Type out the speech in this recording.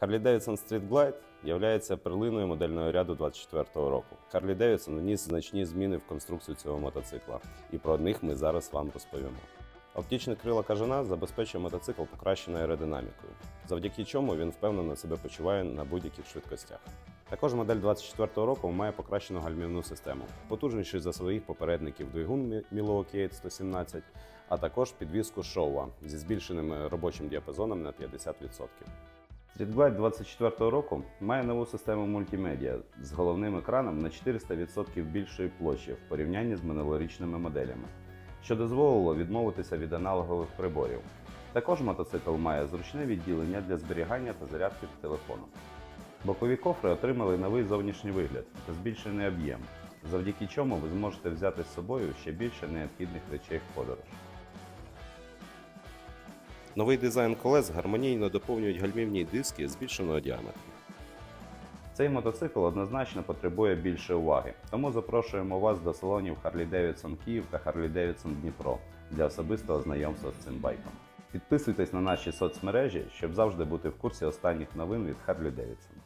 Harley-Davidson Street Glide є перлиною модельного ряду 24-го року. Harley-Davidson вніс значні зміни в конструкцію цього мотоцикла, і про них ми зараз вам розповімо. Оптичне крило кажана забезпечує мотоцикл покращеною аеродинамікою, завдяки чому він впевнено себе почуває на будь-яких швидкостях. Також модель 24-го року має покращену гальмівну систему, потужніший за своїх попередників двигун Milwaukee 117, а також підвіску Showa зі збільшеним робочим діапазоном на 50%. Streetglide 24 року має нову систему мультимедіа з головним екраном на 400% більшої площі в порівнянні з минулорічними моделями, що дозволило відмовитися від аналогових приборів. Також мотоцикл має зручне відділення для зберігання та зарядки телефону. Бокові кофри отримали новий зовнішній вигляд та збільшений об'єм, завдяки чому ви зможете взяти з собою ще більше необхідних речей в подорож. Новий дизайн колес гармонійно доповнюють гальмівні диски збільшеного діаметру. Цей мотоцикл однозначно потребує більше уваги, тому запрошуємо вас до салонів Harley-Davidson Київ та Harley-Davidson Дніпро для особистого знайомства з цим байком. Підписуйтесь на наші соцмережі, щоб завжди бути в курсі останніх новин від Harley-Davidson.